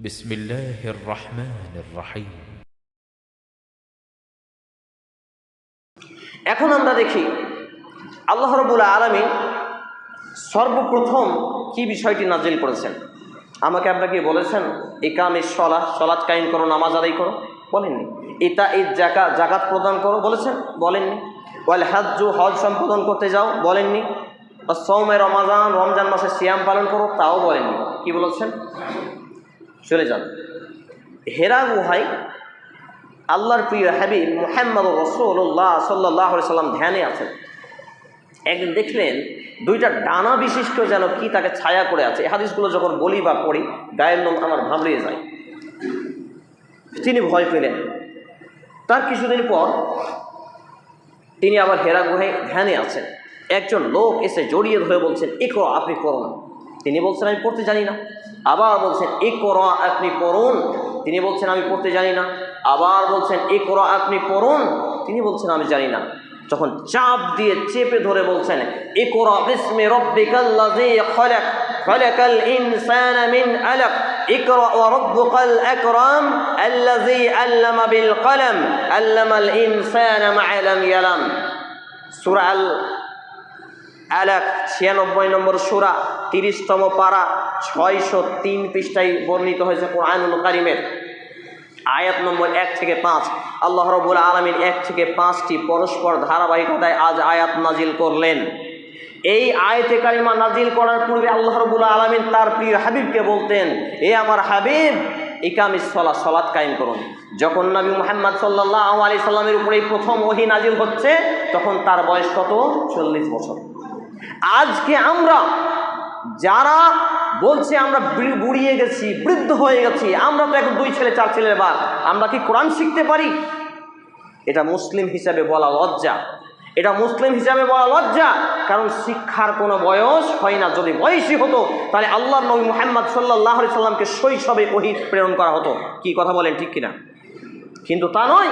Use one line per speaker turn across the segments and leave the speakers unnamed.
بسم الله الرحمن الرحيم
এখন আমরা দেখি আল্লাহ রবুল আলমী সর্বপ্রথম কি বিষয়টি নাজিল করেছেন আমাকে আপনাকে বলেছেন ইকামি সলা সলাৎ কায়েম করো নামাজ আদায় করো বলেননি ইতা ঈদ জাকা জাকাত প্রদান করো বলেছেন বলেননি ওয়াল হাজ্জু হজ সম্পাদন করতে যাও বলেননি সৌমে রমাজান রমজান মাসে সিয়াম পালন করো তাও বলেননি কি বলেছেন চলে যান। হেরা গুহাই আল্লাহর প্রিয় হাবিব মোহাম্মদ রসুল্লাহ সাল্লাহ সাল্লাম ধ্যানে আছেন। একদিন দেখলেন দুইটা ডানা বিশিষ্ট যেন কি তাকে ছায়া করে আছে। হাদিসগুলো যখন বলি বা পড়ি, গায়ের লোম আমার ভাবড়িয়ে যায়। তিনি ভয় পেলেন। তার কিছুদিন পর তিনি আবার হেরা গুহায় ধ্যানে আছেন। একজন লোক এসে জড়িয়ে ধরে বলছেন এ করো আপনি করুন তিনি বলছেন আমি পড়তে জানি না আবার বলছেন এ করো আপনি পড়ুন তিনি বলছেন আমি পড়তে জানি না আবার বলছেন এ করো আপনি পড়ুন তিনি বলছেন আমি জানি না যখন চাপ দিয়ে চেপে ধরে বলছেন এ করো বিস্মে রব্বিকাল্লাযী খলাক খলাকাল ইনসানা মিন আলাক اقرأ وربك الأكرم الذي علم بالقلم علم الإنسان ما لم يلم سورة আলাক ছিয়ানব্বই নম্বর সুরা, তিরিশতম পারা, ছয়শো তিন পৃষ্ঠায় বর্ণিত হয়েছে কোরআনুল কারিমের। আয়াত নম্বর এক থেকে পাঁচ। আল্লাহ রবুল আলমীর এক থেকে পাঁচটি পরস্পর ধারাবাহিকতায় আজ আয়াত নাজিল করলেন। এই আয়তে কারিমা নাজিল করার পূর্বে আল্লাহ রবুল আলমিন তার প্রিয় হাবিবকে বলতেন, এ আমার হাবিব ইকামিস সলা সলাৎ কায়েম করুন। যখন নবী মোহাম্মদ সাল্লাহ আলি সাল্লামের উপরেই প্রথম ওহি নাজিল হচ্ছে, তখন তার বয়স কত? চল্লিশ বছর। আজকে আমরা যারা বলছে আমরা বুড়িয়ে গেছি, বৃদ্ধ হয়ে গেছি, আমরা তো এখন দুই ছেলে, চার ছেলের বাদ আমরা কি কোরআন শিখতে পারি? এটা মুসলিম হিসাবে বলা লজ্জা। এটা মুসলিম হিসাবে বলা লজ্জা, কারণ শিক্ষার কোনো বয়স হয় না। যদি বয়সী হতো, তাহলে আল্লাহ নবী মোহাম্মদ সাল্লাহ সাল্লামকে শৈশবে ওহি প্রেরণ করা হতো। কি কথা বলেন ঠিক কিনা? কিন্তু তা নয়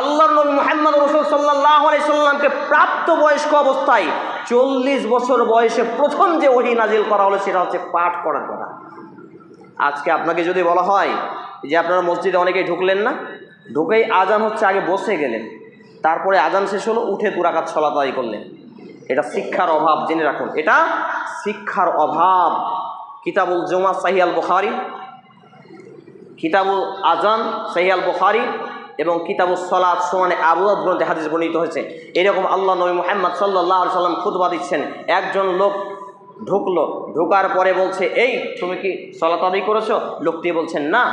আল্লাহ নবী মোহাম্মদ রসুল সাল্লাহ সাল্লামকে প্রাপ্ত বয়স্ক অবস্থায় চল্লিশ বছর বয়সে প্রথম যে ওহি নাজিল করা হলো সেটা হচ্ছে পাঠ করার কথা। আজকে আপনাকে যদি বলা হয় যে আপনারা মসজিদে অনেকেই ঢুকলেন না, ঢুকেই আজান হচ্ছে, আগে বসে গেলেন, তারপরে আজান শেষ হলো, উঠে দুরাকাত ছলা তাই করলেন। এটা শিক্ষার অভাব, জেনে রাখুন। এটা শিক্ষার অভাব। কিতাবুল জমা সাহিয়াল বুখারি, কিতাবুল আজান সাহিয়াল বুখারি এবং কিতাব সলাদ সমানে আবুদ গ্রন্থে হাদিস বর্ণিত হয়েছে। এরকম আল্লাহ নবী মোহাম্মদ সাল্লাহ সাল্লাম খুদবা দিচ্ছেন। একজন লোক ঢুকলো, ঢোকার পরে বলছে, এই, তুমি কি সলাত আদি করেছ? লোকটি বলছেন, না।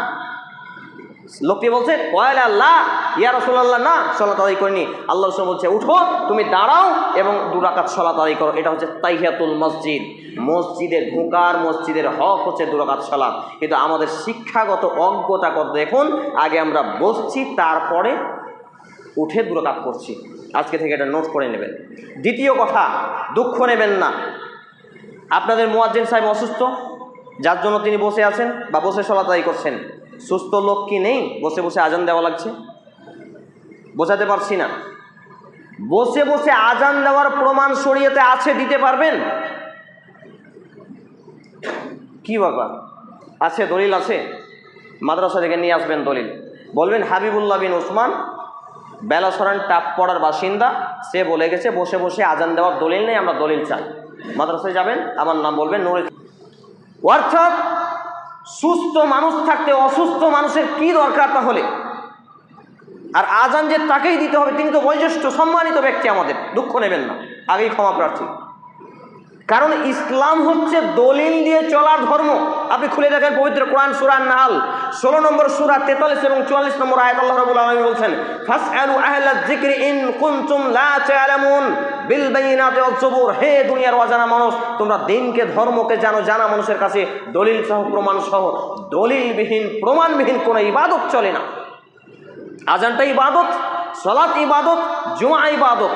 লোকটি বলছে কয়াল আল্লাহ, ইয়া রসুল্লাহ না, সলাত আদায় করিনি। আল্লাহ রসুল বলছে, উঠো, তুমি দাঁড়াও এবং দুরাকাত সলাত আদায় করো। এটা হচ্ছে তাইহাতুল মসজিদ। মসজিদের ঢোকার মসজিদের হক হচ্ছে দুরাকাত সলাত। কিন্তু আমাদের শিক্ষাগত অজ্ঞতা কত দেখুন, আগে আমরা বসছি, তারপরে উঠে দুরাকাত করছি আজকে থেকে এটা নোট করে নেবেন। দ্বিতীয় কথা, দুঃখ নেবেন না। আপনাদের মোয়াজ্জিন সাহেব অসুস্থ, যার জন্য তিনি বসে আছেন বা বসে সলাতাই করছেন। সুস্থ লোক কি নেই? বসে বসে আজান দেওয়া লাগছে। বোঝাতে পারছি না। বসে বসে আজান দেওয়ার প্রমাণ শরীয়তে আছে, দিতে পারবেন? কি ব্যাপার? আছে, দলিল আছে? মাদ্রাসা থেকে নিয়ে আসবেন দলিল। বলবেন, হাবিবুল্লাহ বিন ওসমান বেলাসরান টাপ পড়ার বাসিন্দা, সে বলে গেছে, বসে বসে আজান দেওয়ার দলিল নেই, আমরা দলিল চাই। মাদ্রাসায় যাবেন, আমার নাম বলবেন, নুরে অর্থাৎ সুস্থ মানুষ থাকতে অসুস্থ মানুষের কি দরকার তাহলে? আর আজান যে তাকেই দিতে হবে, তিনি তো বয়োজ্যেষ্ঠ, সম্মানিত ব্যক্তি আমাদের, দুঃখ নেবেন না, আগেই ক্ষমা প্রার্থী। কারণ ইসলাম হচ্ছে দলিল দিয়ে চলার ধর্ম। আপনি খুলে দেখেন পবিত্র কোরআন সুরান নাহাল ষোলো নম্বর সুরা তেতাল্লিশ এবং চুয়াল্লিশ নম্বর আয়াত আল্লাহ রাবুল আলমী বলছেন, ফাসআলু আহলা যিকরি ইন কুনতুম লা তা'লামুন বিল বাইনাতি ওয়াজ হে দুনিয়ার অজানা মানুষ, তোমরা দিনকে, ধর্মকে জানো, জানা মানুষের কাছে দলিল সহ, প্রমাণ সহ। দলিলবিহীন, প্রমাণবিহীন কোনো ইবাদত চলে না। আজানটা ইবাদত, সলাত ইবাদত, জুমা ইবাদত।